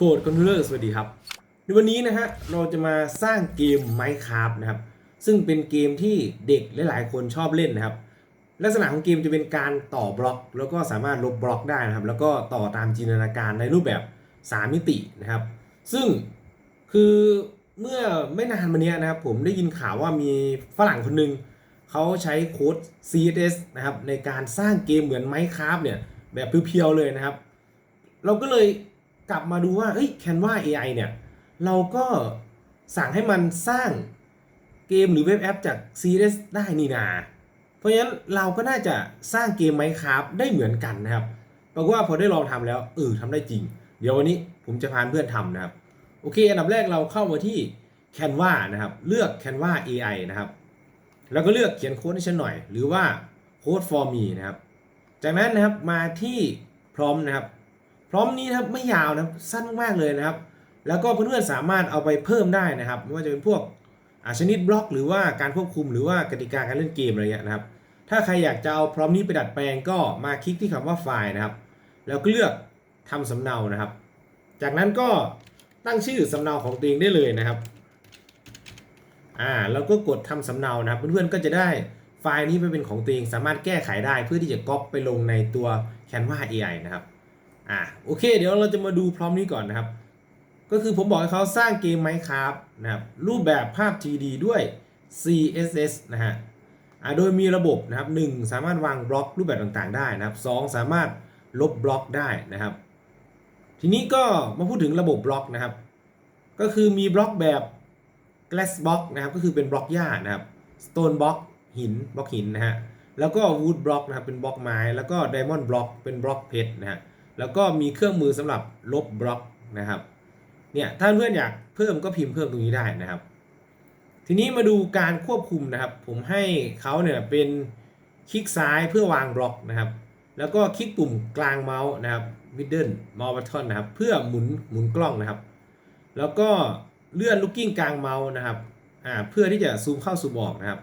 โคดคอนโทรลเลอร์สวัสดีครับ ในวันนี้นะฮะเราจะมาสร้างเกม Minecraft นะครับ ซึ่งเป็นเกมที่เด็กหลาย ๆ คนชอบเล่นนะครับ ลักษณะของเกมจะเป็นการต่อบล็อก แล้วก็สามารถลบบล็อกได้นะครับ แล้วก็ต่อตามจินตนาการในรูปแบบ 3 มิตินะครับ ซึ่งคือเมื่อไม่นานมานี้นะครับ ผมได้ยินข่าวว่ามีฝรั่งคนหนึ่งเขาใช้โค้ด CSS นะครับในการสร้างเกมเหมือน Minecraft เนี่ยแบบเพียวๆเลยนะครับ เราก็เลย กลับมาดูว่าเฮ้ย Canva AI เนี่ย เราก็สั่งให้มันสร้างเกมหรือเว็บแอปจาก CSS ได้นี่นา เพราะฉะนั้นเราก็น่าจะสร้างเกม Minecraft ได้เหมือนกันนะครับปรากฏว่าพอได้ลองทำแล้วเออทำได้จริง เดี๋ยววันนี้ผมจะพาเพื่อนทำนะครับ โอเค อันดับแรกเราเข้ามาที่ Canva นะครับ เลือก Canva AI นะครับ แล้วก็เลือกเขียนโค้ดให้ฉันหน่อย หรือว่าโค้ด for me นะครับ จากนั้นนะครับมาที่พร้อมนะครับ พร้อมนี้นะครับไม่ยาวนะสั้นมากเลยนะครับ แล้วก็เพื่อนๆสามารถเอาไปเพิ่มได้นะครับไม่ว่าจะเป็นพวกอาชนิดบล็อก หรือว่าการควบคุมหรือว่ากติกาการเล่นเกมอะไรเงี้ยนะครับ ถ้าใครอยากจะเอาพร้อมนี้ไปดัดแปลงก็มาคลิกที่คำว่าไฟล์นะครับ แล้วก็เลือกทำสำเนานะครับ จากนั้นก็ตั้งชื่อสำเนาของตัวเองได้เลยนะครับอ่าแล้วก็กดทำสำเนานะครับ เพื่อนๆก็จะได้ไฟล์นี้ไปเป็นของตัวเองสามารถแก้ไขได้เพื่อที่จะก๊อปไปลงในตัว Canva AI นะครับ อ่าโอเค เดี๋ยวเราจะมาดูพร้อมนี้ก่อนนะครับ ก็คือผมบอกให้เขาสร้างเกม Minecraft นะครับ รูปแบบภาพ 3D ด้วย CSS นะฮะอ่าโดยมีระบบนะครับ 1 สามารถวางบล็อกรูปแบบต่างๆ ได้นะครับ 2 สามารถลบบล็อกได้นะครับ ทีนี้ก็มาพูดถึงระบบบล็อกนะครับ ก็คือมีบล็อกแบบ glass block นะครับ ก็คือเป็นบล็อกหญ้านะครับ stone block หินบล็อกหินนะฮะ แล้วก็ wood block นะครับ เป็นบล็อกไม้ แล้วก็ diamond block เป็นบล็อกเพชรนะฮะ แล้วก็มีเครื่องมือสำหรับลบบล็อกนะครับเนี่ยถ้าเพื่อนอยากเพิ่มก็พิมพ์เพิ่มตรงนี้ได้นะครับ ทีนี้มาดูการควบคุมนะครับ ผมให้เขาเนี่ยเป็นคลิกซ้ายเพื่อวางบล็อกนะครับ แล้วก็คลิกปุ่มกลางเมาส์นะครับ middle mouse button นะครับเพื่อหมุนหมุนกล้องนะครับ แล้วก็เลื่อนลูกกิ้งกลางเมาส์นะครับอ่าเพื่อที่จะซูมเข้าซูมออกนะครับ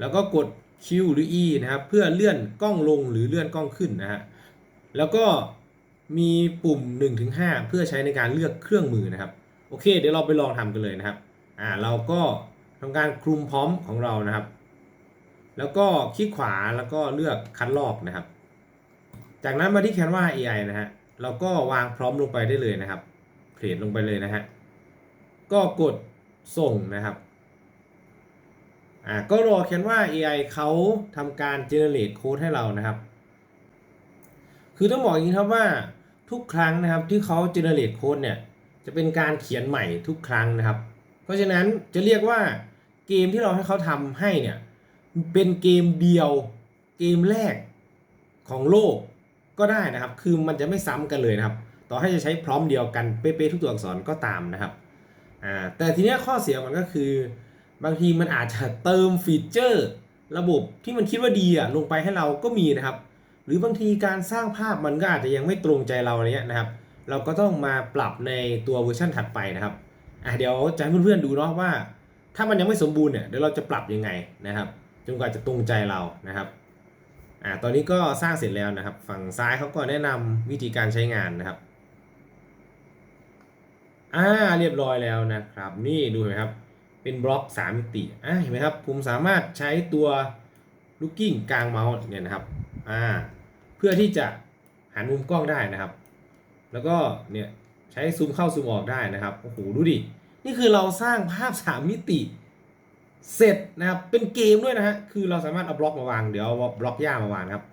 แล้วก็กด Q หรือ E นะครับ เพื่อเลื่อนกล้องลงหรือเลื่อนกล้องขึ้นนะฮะแล้วก็ มีปุ่ม 1-5 เพื่อใช้ในการเลือกเครื่องมือนะครับ โอเค เดี๋ยวเราไปลองทำกันเลยนะครับอ่าเราก็ทำการคลุมพร้อมของเรานะครับ แล้วก็คลิกขวาแล้วก็เลือกคัดลอกนะครับ จากนั้นมาที่ Canva AI นะฮะเราก็วางพร้อมลงไปได้เลยนะครับเพลทลงไปเลยนะฮะก็กดส่งนะครับอ่าก็รอ Canva AI เขาทำการ generate code ให้เรานะครับ คือต้องบอกอย่างนี้ครับว่า ทุกครั้งนะครับที่เขา generate code เนี่ยจะเป็นการเขียนใหม่ทุกครั้งนะครับ เพราะฉะนั้นจะเรียกว่าเกมที่เราให้เขาทำให้เนี่ยเป็นเกมเดียวเกมแรกของโลกก็ได้นะครับ คือมันจะไม่ซ้ำกันเลยนะครับ ต่อให้จะใช้พร้อมเดียวกันเป๊ะๆทุกตัวอักษรก็ตามนะครับอ่าแต่ทีนี้ข้อเสียมันก็คือบางทีมันอาจจะเติมฟีเจอร์ ระบบที่มันคิดว่าดีอะลงไปให้เราก็มีนะครับ หรือบางทีการสร้างภาพมันก็อาจจะยังไม่ตรงใจเราเงี้ยนะครับ เราก็ต้องมาปรับในตัวเวอร์ชันถัดไปนะครับอะเดี๋ยวจะให้เพื่อนๆดูเนาะว่า ถ้ามันยังไม่สมบูรณ์เนี่ยเดี๋ยวเราจะปรับยังไงนะครับจนกว่าจะตรงใจเรานะครับอะตอนนี้ก็สร้างเสร็จแล้วนะครับ ฝั่งซ้ายเขาก็แนะนำวิธีการใช้งานนะครับอ่าเรียบร้อยแล้วนะครับ นี่ดูเห็นไหมครับเป็นบล็อก3มิติอะเห็นไหมครับผมสามารถใช้ตัวลูกกิ้งกลางเมาส์เนี่ยนะครับอ่า เพื่อที่จะหันมุมกล้องได้นะครับ แล้วก็เนี่ยใช้ซูมเข้าซูมออกได้นะครับโอ้โหดูดินี่คือเราสร้างภาพ3มิติเสร็จนะครับเป็นเกมด้วยนะฮะคือเราสามารถเอาบล็อกมาวางเดี๋ยวเอาบล็อกหญ้ามาวางครับ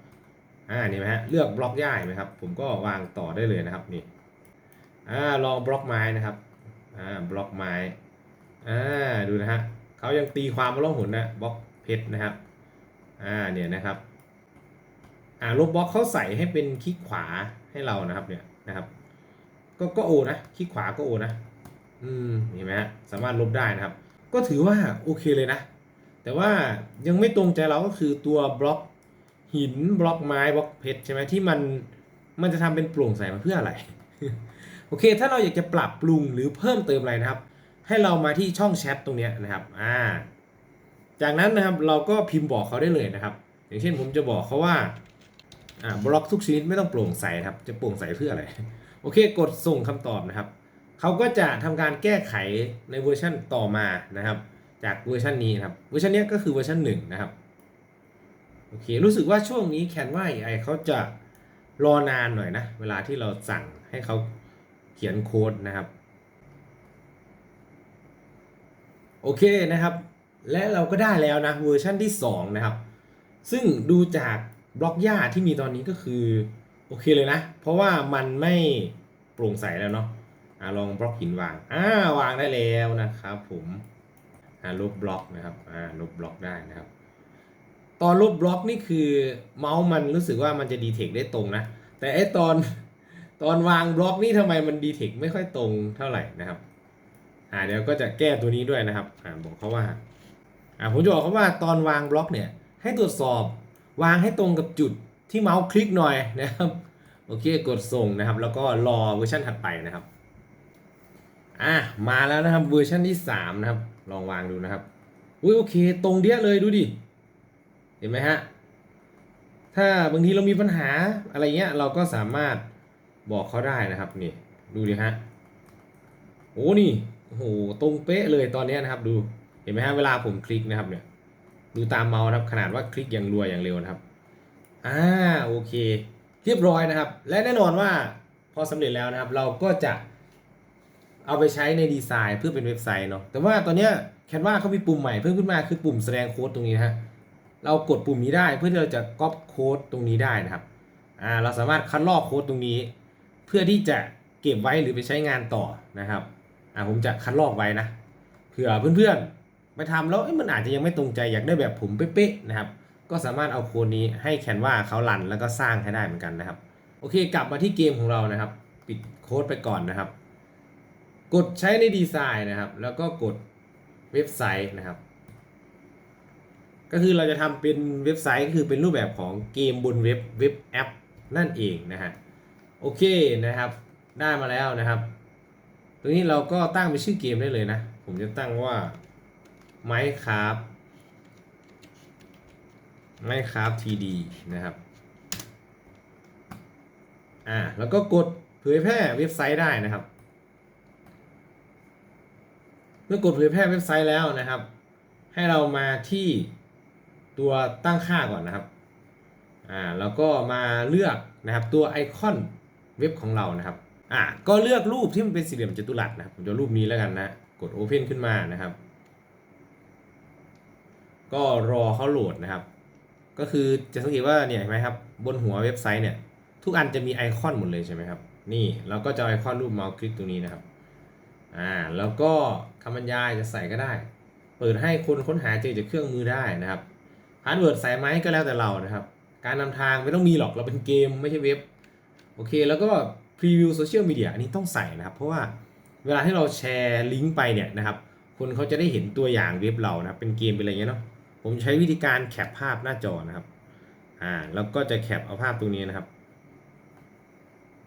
อ่านี่ไหมฮะเลือกบล็อกหญ้าไหมครับผมก็วางต่อได้เลยนะครับนี่อ่าลองบล็อกไม้นะครับอ่าบล็อกไม้อ่าดูนะฮะเขายังตีความมาล่องหนนะบล็อกเพชรนะครับอ่าเนี่ยนะครับ อ่าลบบล็อกเขาใส่ให้เป็นคลิกขวาให้เรานะครับเนี่ยนะครับ ก็ก็โอนะคลิกขวาก็โอนะ อืมเห็นไหมฮะสามารถลบได้นะครับ ก็ถือว่าโอเคเลยนะ แต่ว่ายังไม่ตรงใจเราก็คือตัวบล็อกหินบล็อกไม้บล็อกเพชรใช่ไหมที่มันมันจะทำเป็นโปร่งใสมาเพื่ออะไร โอเค ถ้าเราอยากจะปรับปรุงหรือเพิ่มเติมอะไรนะครับ ให้เรามาที่ช่องแชทตรงนี้นะครับอ่าจากนั้นนะครับเราก็พิมพ์บอกเขาได้เลยนะครับ อย่างเช่นผมจะบอกเขาว่า อ่าบล็อกทุกชนิดไม่ต้องโปร่งใสครับ จะโปร่งใสเพื่ออะไร โอเค กดส่งคำตอบนะครับ เขาก็จะทำการแก้ไขในเวอร์ชันต่อมานะครับ จากเวอร์ชันนี้นครับ เวอร์ชันนี้ก็คือเวอร์ชันหนึ่งนะครับ โอเค รู้สึกว่าช่วงนี้แคนวา AI เขาจะรอนานหน่อยนะ เวลาที่เราสั่งให้เขาเขียนโค้ดนะครับ โอเคนะครับ และเราก็ได้แล้วนะเวอร์ชันที่ 2 นะครับ ซึ่งดูจาก บล็อกหญ้าที่มีตอนนี้ก็คือโอเคเลยนะ เพราะว่ามันไม่โปร่งใสแล้วเนาะอ่าลองบล็อกหินวางอ่าวางได้แล้วนะครับผมอ่าลบบล็อกนะครับอ่าลบบล็อกได้นะครับ ตอนลบบล็อกนี่คือเมาส์มันรู้สึกว่ามันจะดีเทคได้ตรงนะ แต่ไอตอนตอนวางบล็อกนี่ทำไมมันดีเทคไม่ค่อยตรงเท่าไหร่นะครับอ่าเดี๋ยวก็จะแก้ตัวนี้ด้วยนะครับอ่าบอกเขาว่าอ่าผมจะบอกเขาว่าตอนวางบล็อกเนี่ยให้ตรวจสอบ วางให้ตรงกับจุดที่เมาส์คลิกหน่อยนะครับโอเคกดส่งนะครับ แล้วก็รอเวอร์ชันถัดไปนะครับอะมาแล้วนะครับเวอร์ชันที่ 3 นะครับ ลองวางดูนะครับอุ้ยโอเค ตรงเดียเลยดูดิเห็นไหมฮะถ้าบางทีเรามีปัญหาอะไรเงี้ยเราก็สามารถบอกเขาได้นะครับนี่ดูดิฮะโอ้นี่โอ้โหตรงเป๊ะเลยตอนนี้นะครับดูเห็นไหมฮะเวลาผมคลิกนะครับเนี่ย ดูตามเมาส์ครับขนาดว่าคลิกอย่างรัวอย่างเร็วนะครับอ่าโอเค เรียบร้อยนะครับ และแน่นอนว่าพอสำเร็จแล้วนะครับ เราก็จะเอาไปใช้ในดีไซน์เพื่อเป็นเว็บไซต์เนาะแต่ว่าตอนเนี้ยแคนวาเขามีปุ่มใหม่เพิ่มขึ้นมาคือปุ่มแสดงโค้ดตรงนี้นะฮะเรากดปุ่มนี้ได้เพื่อที่เราจะก๊อปโค้ดตรงนี้ได้นะครับอ่าเราสามารถคัดลอกโค้ดตรงนี้ เพื่อที่จะเก็บไว้หรือไปใช้งานต่อนะครับอ่าผมจะคัดลอกไว้นะเผื่อเพื่อนๆ ไปทำแล้วมันอาจจะยังไม่ตรงใจอยากได้แบบผมเป๊ะๆนะครับ ก็สามารถเอาโค้ดนี้ให้แคนวาเขารันแล้วก็สร้างให้ได้เหมือนกันนะครับ โอเค กลับมาที่เกมของเรานะครับ ปิดโค้ดไปก่อนนะครับ กดใช้ในดีไซน์นะครับ แล้วก็กดเว็บไซต์นะครับ ก็คือเราจะทำเป็นเว็บไซต์ก็คือเป็นรูปแบบของเกมบนเว็บเว็บแอปนั่นเองนะฮะโอเคนะครับ ได้มาแล้วนะครับ ตรงนี้เราก็ตั้งเป็นชื่อเกมได้เลยนะ ผมจะตั้งว่า Minecraft Minecraft TD นะครับอ่าแล้วก็กดเผยแพร่เว็บไซต์ได้นะครับ เมื่อกดเผยแพร่เว็บไซต์แล้วนะครับ ให้เรามาที่ตัวตั้งค่าก่อนนะครับอ่าแล้วก็มาเลือกนะครับตัวไอคอนเว็บของเรานะครับอ่าก็เลือกรูปที่มันเป็นสี่เหลี่ยมจัตุรัสนะครับผมจะรูปนี้แล้วกันนะกด Open ขึ้นมานะครับ ก็รอเขาโหลดนะครับ ก็คือจะสังเกตว่าเนี่ยเห็นไหมครับบนหัวเว็บไซต์เนี่ยทุกอันจะมีไอคอนหมดเลยใช่ไหมครับ นี่เราก็จะไอคอนรูปเมาส์คลิกตรงนี้นะครับอ่าแล้วก็คำบรรยายจะใส่ก็ได้ เปิดให้คนค้นหาเจอจากเครื่องมือได้นะครับพาสเวิร์ดใส่ไหมก็แล้วแต่เรานะครับ การนำทางไม่ต้องมีหรอกเราเป็นเกมไม่ใช่เว็บโอเค แล้วก็พรีวิวโซเชียลมีเดียอันนี้ต้องใส่นะครับ เพราะว่าเวลาที่เราแชร์ลิงก์ไปเนี่ยนะครับคนเขาจะได้เห็นตัวอย่างเว็บเรานะครับเป็นเกมเป็นอะไรเงี้ยเนาะ ผมใช้วิธีการแคปภาพหน้าจอนะครับ อ่า แล้วก็จะแคปเอาภาพตรงนี้นะครับ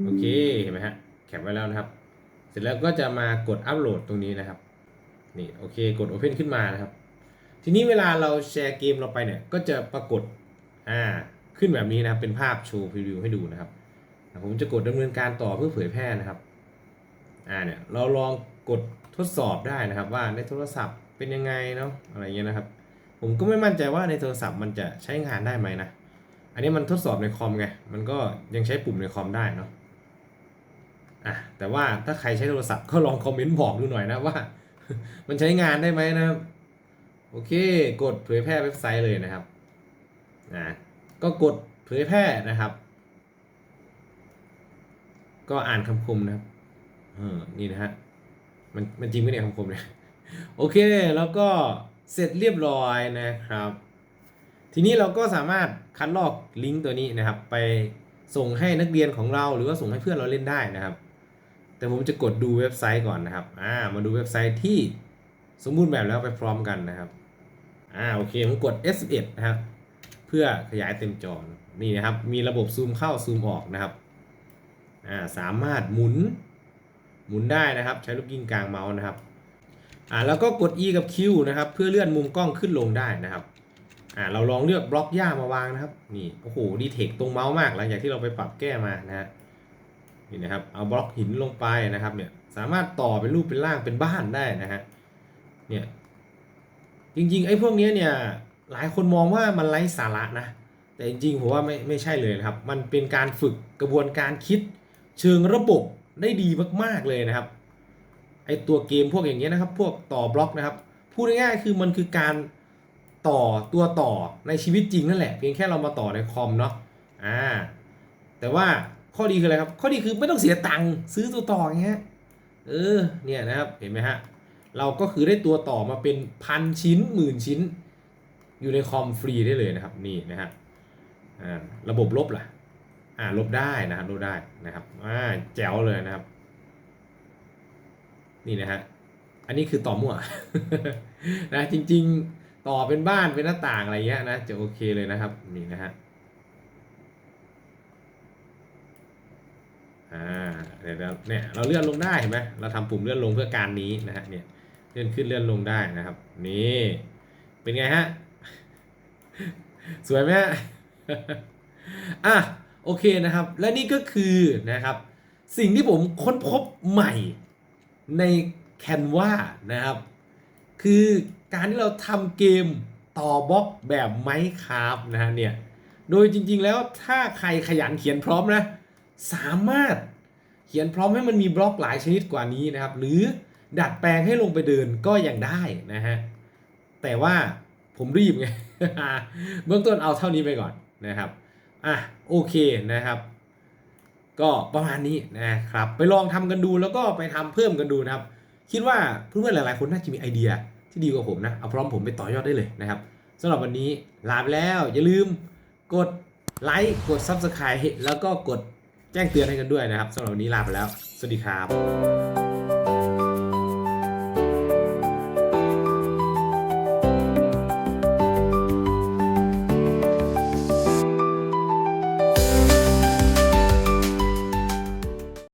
โอเค เห็นไหมฮะ แคปไว้แล้วนะครับ เสร็จแล้วก็จะมากดอัปโหลดตรงนี้นะครับ นี่ โอเค กด Open ขึ้นมานะครับ ทีนี้เวลาเราแชร์เกมเราไปเนี่ย ก็จะปรากฏ อ่า ขึ้นแบบนี้นะครับ เป็นภาพโชว์พรีวิวให้ดูนะครับ ผมจะกดดำเนินการต่อเพื่อเผยแพร่นะครับ อ่า เนี่ย เราลองกดทดสอบได้นะครับ ว่าในโทรศัพท์เป็นยังไงเนาะ อะไรเงี้ยนะครับ ผมก็ไม่มั่นใจว่าในโทรศัพท์มันจะใช้งานได้ไหมนะ อันนี้มันทดสอบในคอมไง มันก็ยังใช้ปุ่มในคอมได้เนาะอะแต่ว่าถ้าใครใช้โทรศัพท์ก็ลองคอมเมนต์บอกดูหน่อยนะว่า มันใช้งานได้ไหมนะโอเค กดเผยแพร่เว็บไซต์เลยนะครับอะก็กดเผยแพร่นะครับ ก็อ่านคำคมนะครับเออนี่นะฮะมันมันจริงไหมเนี่ยคำคมเนี่ยโอเคแล้วก็ เสร็จเรียบร้อยนะครับ ทีนี้เราก็สามารถคัดลอกลิงก์ตัวนี้นะครับ ไปส่งให้นักเรียนของเราหรือว่าส่งให้เพื่อนเราเล่นได้นะครับ แต่ผมจะกดดูเว็บไซต์ก่อนนะครับอ่ามาดูเว็บไซต์ที่สมบูรณ์แบบแล้วไปพร้อมกันนะครับอ่าโอเคผมกด S11 นะครับเพื่อขยายเต็มจอนี่นะครับ มีระบบซูมเข้าซูมออกนะครับอ่าสามารถหมุนหมุนได้นะครับ ใช้ลูกยิงกลางเมาส์นะครับ อ่าแล้วก็กด E กับ Q นะครับเพื่อเลื่อนมุมกล้องขึ้นลงได้นะครับอ่าเราลองเลือกบล็อกหญ้ามาวางนะครับนี่โอ้โหดีเทคตรงเมาส์มากหลังจากที่เราไปปรับแก้มานะฮะนี่นะครับเอาบล็อกหินลงไปนะครับเนี่ยสามารถต่อเป็นรูปเป็นร่างเป็นบ้านได้นะฮะเนี่ยจริงๆไอ้พวกนี้เนี่ยหลายคนมองว่ามันไร้สาระนะแต่จริงๆผมว่าไม่ไม่ใช่เลยนะครับ มันเป็นการฝึกกระบวนการคิดเชิงระบบได้ดีมากๆเลยนะครับ ไอตัวเกมพวกอย่างเงี้ยนะครับ พวกต่อบล็อกนะครับ พูดง่ายๆคือมันคือการต่อตัวต่อในชีวิตจริงนั่นแหละ เพียงแค่เรามาต่อในคอมเนาะ อ่า แต่ว่าข้อดีคืออะไรครับ ข้อดีคือไม่ต้องเสียตังค์ซื้อตัวต่ออย่างเงี้ย เออ เนี่ยนะครับ เห็นไหมฮะ เราก็คือได้ตัวต่อมาเป็นพันชิ้นหมื่นชิ้น อยู่ในคอมฟรีได้เลยนะครับ นี่นะฮะ อ่า ระบบลบล่ะ อ่า ลบได้นะครับลบได้นะครับ อ่า แจ๋วเลยนะครับ นี่นะฮะ อันนี้คือต่อมั่วนะจริง ๆ ต่อเป็นบ้านเป็นหน้าต่างอะไรเงี้ยนะจะโอเคเลยนะครับนี่นะฮะอ่าเดี๋ยวเราเนี่ยเราเลื่อนลงได้เห็นไหมเราทำปุ่มเลื่อนลงเพื่อการนี้นะฮะเนี่ยเลื่อนขึ้นเลื่อนลงได้นะครับ นี่เป็นไงฮะสวยไหมฮะอะโอเคนะครับ และนี่ก็คือนะครับ สิ่งที่ผมค้นพบใหม่ ใน Canva นะครับ คือการที่เราทำเกมต่อบล็อกแบบไมค์คาฟนะฮะเนี่ย โดยจริงๆแล้วถ้าใครขยันเขียนพร้อมนะ สามารถเขียนพร้อมให้มันมีบล็อกหลายชนิดกว่านี้นะครับ หรือดัดแปลงให้ลงไปเดินก็ยังได้นะฮะ แต่ว่าผมรีบไง เบื้องต้นเอาเท่านี้ไปก่อนนะครับ อะโอเคนะครับ ก็ประมาณนี้นะครับ ไปลองทำกันดูแล้วก็ไปทำเพิ่มกันดูนะครับ คิดว่าเพื่อนๆหลายๆคนน่าจะมีไอเดียที่ดีกว่าผมนะเอาพร้อมผมไปต่อยอดได้เลยนะครับสำหรับวันนี้ลาไปแล้วอย่าลืมกดไลค์กด Subscribe แล้วก็กดแจ้งเตือนให้กันด้วยนะครับสำหรับวันนี้ลาไปแล้ว สวัสดีครับ